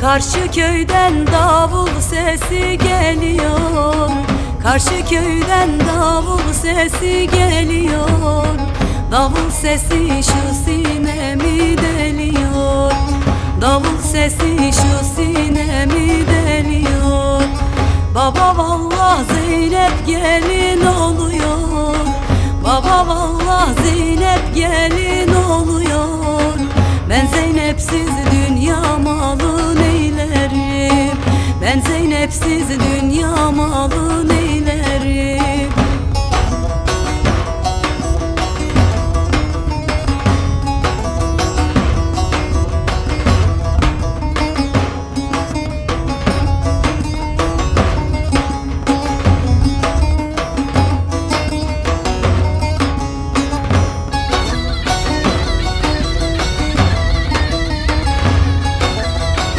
Karşı köyden davul sesi geliyor. Karşı köyden davul sesi geliyor. Davul sesi şu sinemi deliyor. Davul sesi şu sinemi deliyor. Baba vallah Zeynep gelin oluyor. Baba vallah Zeynep gelin oluyor. Ben Zeynepsiz dünya malı neylerim ben Zeynepsiz dünyama